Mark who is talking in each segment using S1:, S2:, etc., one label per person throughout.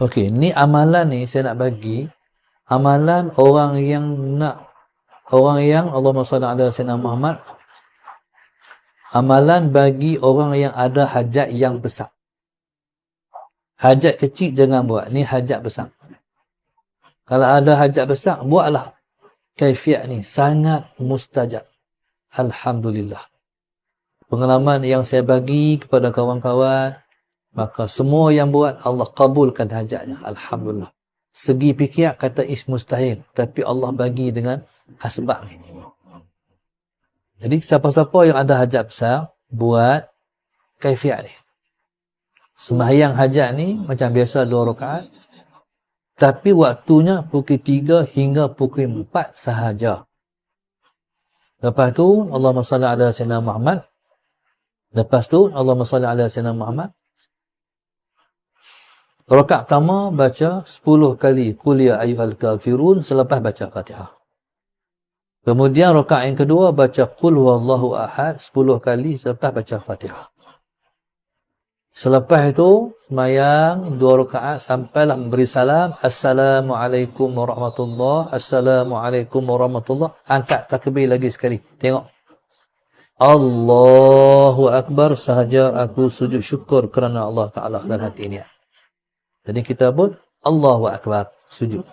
S1: Okey, ni amalan ni saya nak bagi amalan orang yang nak orang yang ala sayyidina Muhammad amalan bagi orang yang ada hajat yang besar. Hajat kecil jangan buat. Ni hajat besar. Kalau ada hajat besar, buatlah. Kaifiat ni sangat mustajab. Alhamdulillah. Pengalaman yang saya bagi kepada kawan-kawan, Maka semua yang buat Allah kabulkan hajatnya. Alhamdulillah. Segi fikir kata is mustahil. Tapi Allah bagi dengan asbab. Jadi siapa-siapa yang ada hajat besar, buat kaifiat ni. Sembahyang hajat ni macam biasa dua rakaat. Tapi waktunya pukul tiga hingga pukul empat sahaja. Lepas tu Allah salli ala sayyidina Muhammad. Lepas tu Allah salli ala sayyidina Muhammad. Rakaat pertama baca 10 kali kuliah ayyuhal kafirun selepas baca Fatihah. Kemudian rakaat yang kedua baca qul huwallahu ahad 10 kali selepas baca Fatihah. Selepas itu semayang dua rakaat sampailah memberi salam Assalamualaikum warahmatullahi Assalamualaikum warahmatullahi angkat takbir lagi sekali. Tengok. Allahu akbar sahaja aku sujud syukur kerana Allah Taala dan hati ini. Jadi kita pun Allahu Akbar sujud.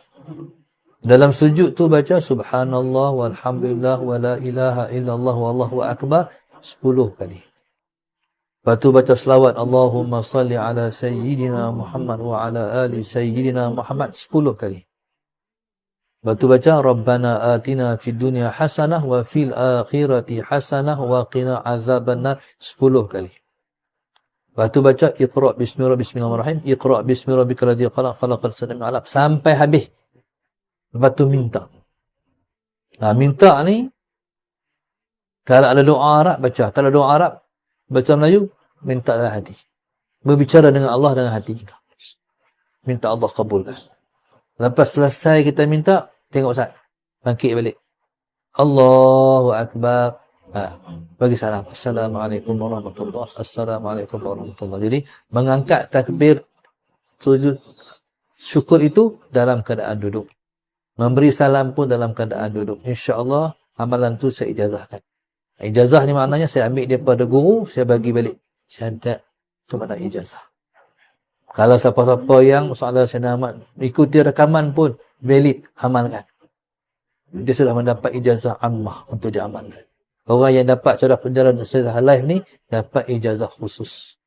S1: Dalam sujud tu baca subhanallah walhamdulillah wala ilaha illallah wallahu akbar 10 kali. Lepas tu baca selawat Allahumma salli ala sayyidina Muhammad wa ala ali sayyidina Muhammad 10 kali. Lepas tu baca Rabbana atina fid dunya hasanah wa fil akhirati hasanah wa qina azabannar 10 kali. Lepas tu baca Iqra' bismi bismillahirrahmanirrahim. Iqra' bismi rabbikal ladzi khalaq khalaqal insana alaq sampai habis. Lepas tu minta. Nah, minta ni kalau ada doa Arab baca, kalau doa Arab baca Melayu minta dalam hati. Berbicara dengan Allah dengan hati kita. Minta Allah kabulkan. Lepas selesai kita minta, tengok Ustaz. Bangkit balik. Allahu Akbar. Bagi salam. Assalamualaikum warahmatullahi Assalamualaikum warahmatullahi Jadi, mengangkat takbir sujud syukur itu dalam keadaan duduk. Memberi salam pun dalam keadaan duduk. InsyaAllah, amalan tu saya ijazahkan. Ijazah ni maknanya saya ambil daripada guru, saya bagi balik. Syantak, itu makna ijazah. Kalau siapa-siapa yang soalan saya nama, ikuti rekaman pun, valid, amalkan. Dia sudah mendapat ijazah ammah untuk diamalkan. Orang yang dapat cara penjara sejarah live ni dapat ijazah khusus.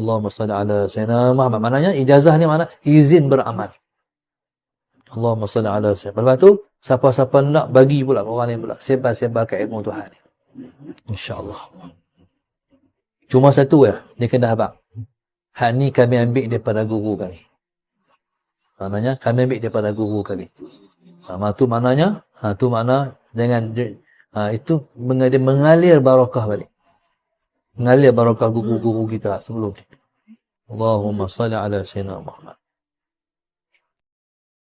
S1: Allahumma salli ala sayyidina Muhammad. Maknanya ijazah ni mana? Izin beramal. Allahumma salli ala sayyidina Lepas tu, siapa-siapa nak bagi pula orang lain pula. Sebar-sebarkan ilmu Tuhan ni. InsyaAllah. Cuma satu ya, dia kena habak. Hak ni kami ambil daripada guru kami. Maknanya, kami ambil daripada guru kami. Ha, tu maknanya, ha, tu makna jangan ha, itu mengalir, mengalir barakah balik. Mengalir barakah guru-guru kita sebelum ni. Allahumma salli ala sayyidina Muhammad.